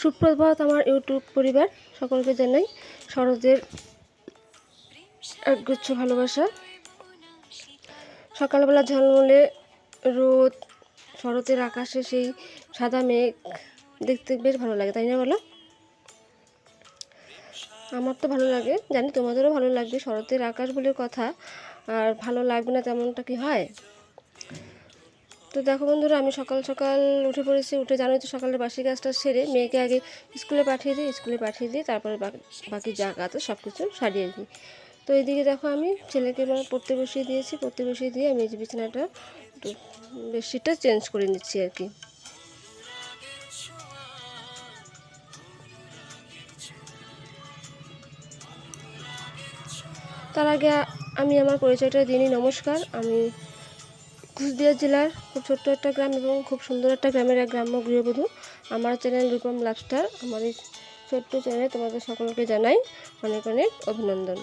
সুপ্রভাত আমার ইউটিউব পরিবার, সকলকে জানাই শরতের একগুচ্ছ ভালোবাসা। সকালবেলা ঝলমলে রোদ, শরতের আকাশে সেই সাদা মেঘ দেখতে বেশ ভালো লাগে, তাই না বলো? আমার তো ভালো লাগে, জানি তোমাদেরও ভালো লাগবে, শরতের আকাশ বলে কথা, আর ভালো লাগবে না তেমনটা কি হয়? তো দেখো বন্ধুরা, আমি সকাল সকাল উঠে পড়েছি। উঠে জানোই তো সকালের বাসি কাজটা সেরে মেয়েকে আগে স্কুলে পাঠিয়ে দিই, স্কুলে পাঠিয়ে দিই, তারপরে বাকি- যা কাজ সব কিছু সারিয়ে দিই। তো এইদিকে দেখো আমি ছেলেকে এবার পড়তে বসিয়ে দিয়েছি। পড়তে বসিয়ে দিয়ে আমি এই বিছানাটা একটু বেডশিটটা চেঞ্জ করে নিচ্ছি আর কি। তার আগে আমি আমার পরিচয়টা দিনই নমস্কার। আমি কুচবিহার জেলার খুব ছোট্ট একটা গ্রাম এবং খুব সুন্দর একটা গ্রামের এক গ্রাম্য গৃহবধূ। আমার চ্যানেল রূপম লাভস্টার আমার এই ছোট্ট চ্যানেলে তোমাদের সকলকে জানাই অনেক অনেক অভিনন্দন।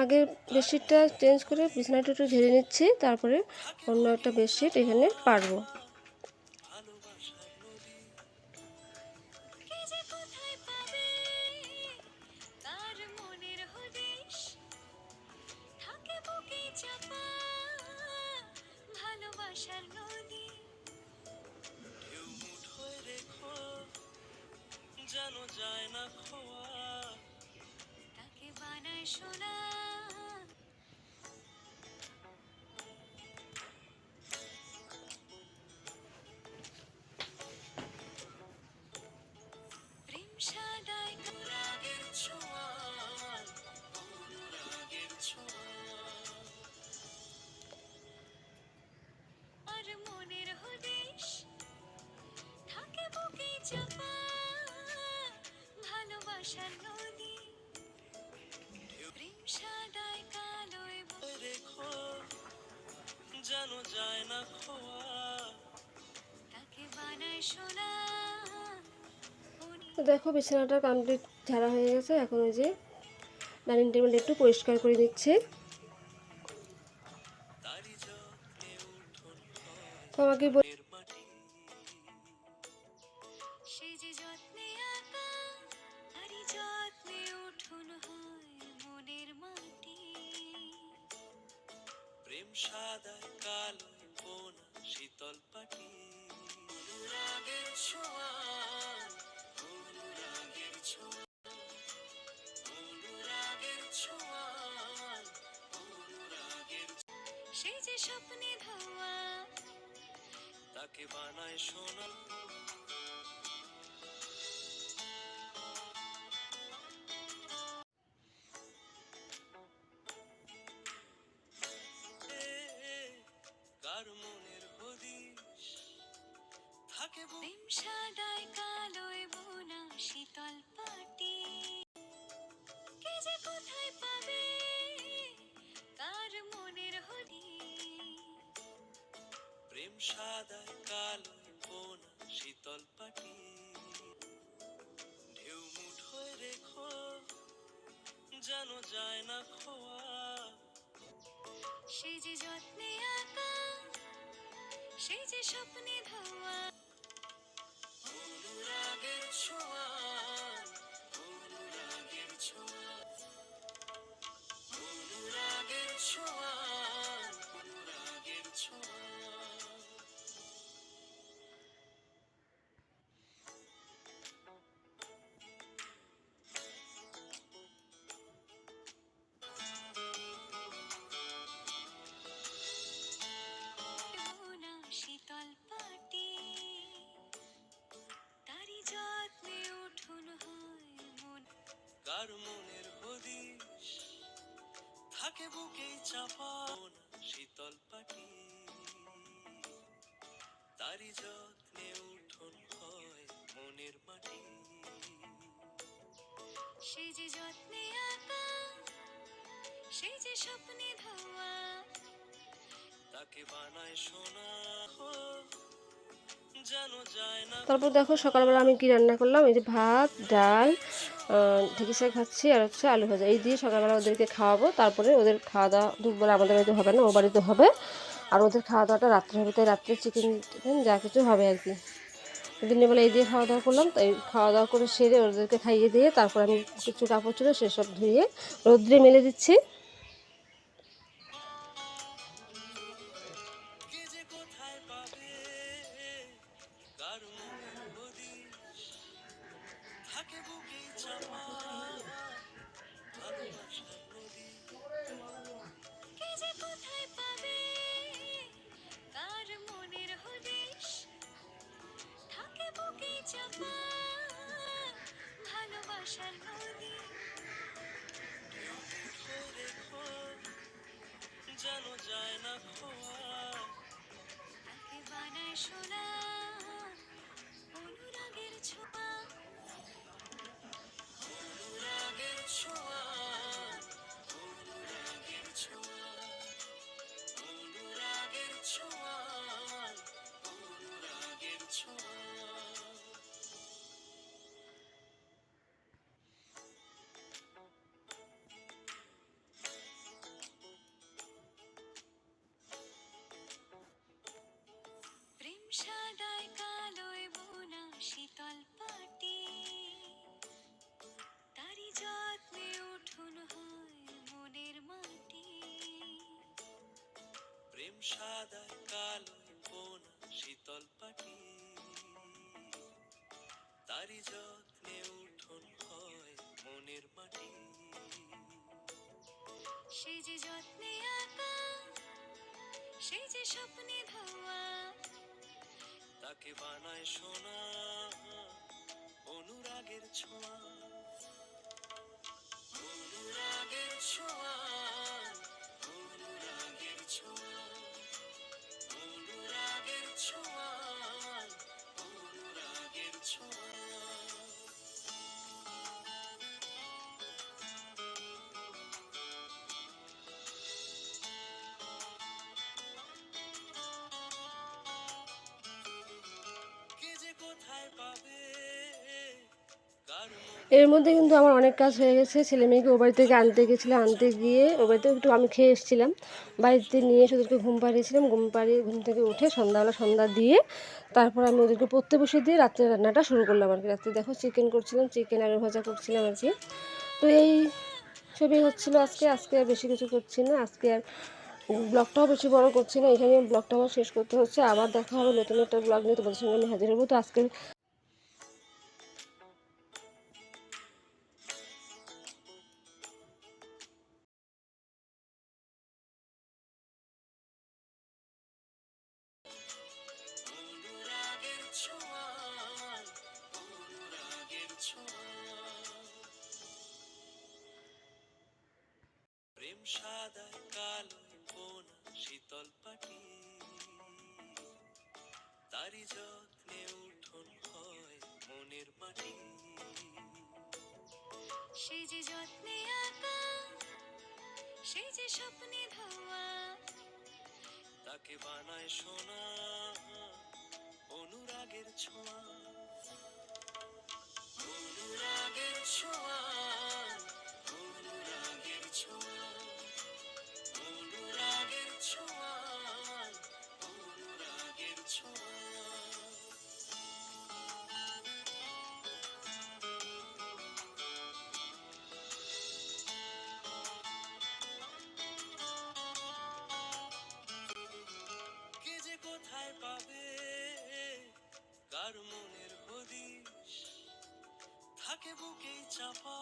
আগের বেডশিটটা চেঞ্জ করে বিছানাটা একটু ঝেড়ে নিচ্ছি, তারপরে অন্য একটা বেডশিট এখানে পারব খোয়া তাকে বানায় সোনা রেখো যেন যায় না খোয়া। তাকে বানায় সোনা। তো দেখো বিছানাটা কমপ্লিট ঝাড়া হয়ে গেছে। এখন ওই যে ডাইনিং টেবিলটা একটু পরিষ্কার করে যত্নে তো আমাকে স্বপ্নে ধোয়া তাকে বানায় সোনা সাদায় কালোয় বোনা শীতল পাটি। ঢেউ মুঠোয় রেখো যেন যায় না খোয়া। সে যে যত্নে আঁকা সে যে স্বপ্নে ধোয়া। অনুরাগের ছোঁয়া অনুরাগের ছোঁয়া। অনুরাগের ছোঁয়া। কার মনের হদিশ। থাকে বুকেই চাপা শীতল পাটি তারি যত্নে উঠোন হয় মনের মাটি। সে যে যত্নে আঁকা সে যে স্বপ্নে ধোয়া তাকে বানায় সোনা। তারপর দেখো সকালবেলা আমি কি রান্না করলাম? এই যে ভাত, ডাল ঢেঁকি শাক খাচ্ছি আর হচ্ছে আলু ভাজা। এই দিয়ে সকালবেলা ওদেরকে খাওয়াবো। তারপরে ওদের খাওয়া দাওয়া দুপুরবেলা আমাদের বাড়িতে হবে না, ও বাড়িতে হবে। আর ওদের খাওয়া দাওয়াটা রাত্রে হবে, তাই রাত্রে চিকেন টিকেন যা কিছু হবে আর কি। দিনের বেলা এই দিয়ে খাওয়া দাওয়া করলাম, তাই খাওয়া দাওয়া করে সেরে ওদেরকে খাইয়ে দিয়ে তারপর আমি কিছু কাপড় ছিল সেসব ধুয়ে রোদ্রে মেলে দিচ্ছি। সাদায় কালোয় কোনা শীতল পাটি তারি যত্নে উঠোন হয় মনের মাটি। সে যে যত্নে আঁকা সে যে স্বপ্নে ধোয়া তাকে বানায় সোনা অনুরাগের ছোঁয়া। অনুরাগের ছোঁয়া। এর মধ্যে কিন্তু আমার অনেক কাজ হয়ে গেছে। ছেলে মেয়েকে ও বাড়ি থেকে আনতে গেছিল আনতে গিয়ে ও বাড়িতে একটু আমি খেয়ে এসেছিলাম। বাড়িতে নিয়ে এসে ওদেরকে ঘুম পাড়িয়েছিলাম। ঘুম পাড়িয়ে ঘুম থেকে উঠে সন্ধ্যাবেলা সন্ধ্যা দিয়ে তারপর আমি ওদেরকে পড়তে বসে দিয়ে রাত্রে রান্নাটা শুরু করলাম আর কি। রাত্রে দেখো চিকেন করছিলাম চিকেন আলু ভাজা করছিলাম আর কি। তো এই সবই হচ্ছিল আজকে। আজকে আর বেশি কিছু করছি না। আজকে আর ব্লগটাও বেশি বড় করছি না। এখানে ব্লগটা আমার শেষ করতে হচ্ছে। আবার দেখা হবে নতুন একটা ব্লগ নিয়ে তোমাদের সঙ্গে আমি হাজির হব। তো আজকে প্রেম কালো কোনা শীতল পাটি তারি যত্নে উঠোন হয় মনের মাটি। সে যে যত্নে আঁকা সে যে স্বপ্নে ধোয়া তাকে বানায় সোনা অনুরাগের ছোঁয়া। অনুরাগের ছোঁয়া অনুরাগের ছোঁয়া। অনুরাগের ছোঁয়া অনুরাগের ছোঁয়া কোথায় পাবে কার মনের হদিশ থাকে বুকেই চাপা।